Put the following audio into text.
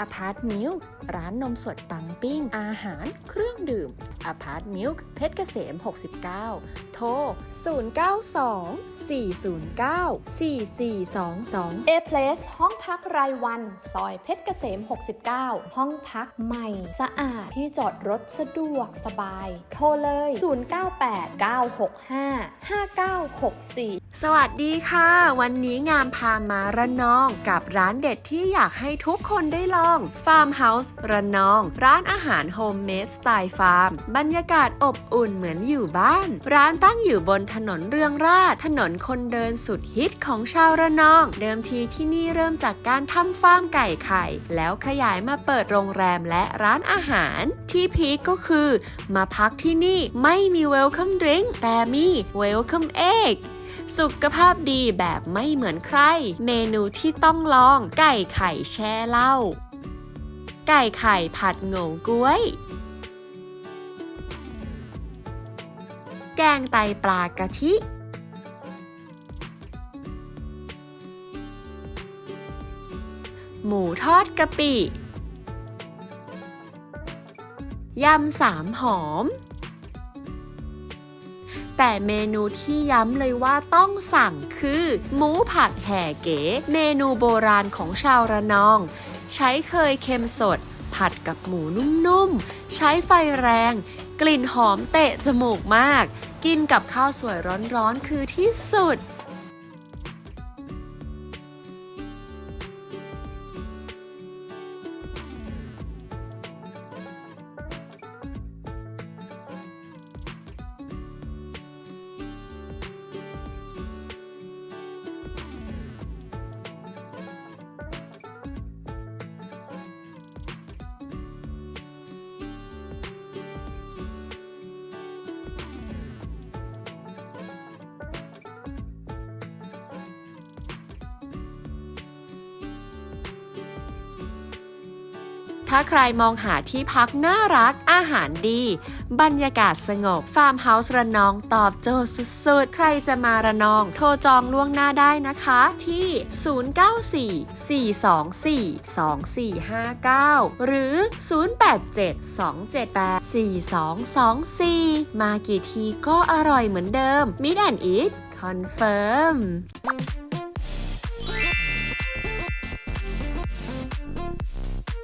อพาร์ตมิลร้านนมสดปังปิ้ง อาหาร เครื่องดื่มอพาร์ตมิลเพชรเกษม 69 โทร 092 409 4422เอเพลสห้องพักรายวัน ซอยเพชรเกษม 69 ห้องพักใหม่ สะอาดที่จอดรถสะดวกสบาย โทรเลย 098 965 5964สวัสดีค่ะ วันนี้งามพามาระนองกับร้านเด็ดที่อยากให้ทุกคนได้ลอง Farm House ระนอง ร้านอาหารโฮมเมดสไตล์ฟาร์ม บรรยากาศอบอุ่นเหมือนอยู่บ้าน ร้านตั้งอยู่บนถนนเรืองราษฎร์ถนนคนเดินสุดฮิตของชาวระนอง เดิมทีที่นี่เริ่มจากการทำฟาร์มไก่ไข่ แล้วขยายมาเปิดโรงแรมและร้านอาหาร ที่พีคก็คือ มาพักที่นี่ไม่มี Welcome Drink แต่มี Welcome Egg สุขภาพดีแบบไม่เหมือนใคร เมนูที่ต้องลอง ไก่ไข่แช่เหล้า ไก่ไข่ผัดโง่ก้วย แกงไตปลากะทิ หมูทอดกะปิ ยำสามหอม แต่เมนูที่ย้ำเลยว่าต้องสั่งคือ หมูผัดแห่เก๋ เมนูโบราณของชาวระนอง ใช้เคยเค็มสด ผัดกับหมูนุ่มๆ ใช้ไฟแรง กลิ่นหอมเตะจมูกมาก กินกับข้าวสวยร้อนๆ คือที่สุด ถ้าใครมองหาที่พักน่ารัก อาหารดี บรรยากาศสงบ ฟาร์มเฮาส์ระนองตอบโจทย์สุดๆ ใครจะมาระนอง โทรจองล่วงหน้าได้นะคะที่ 094-424-2459 หรือ 087-278-4224 มากี่ทีก็อร่อยเหมือนเดิม Meet and Eat คอนเฟิร์ม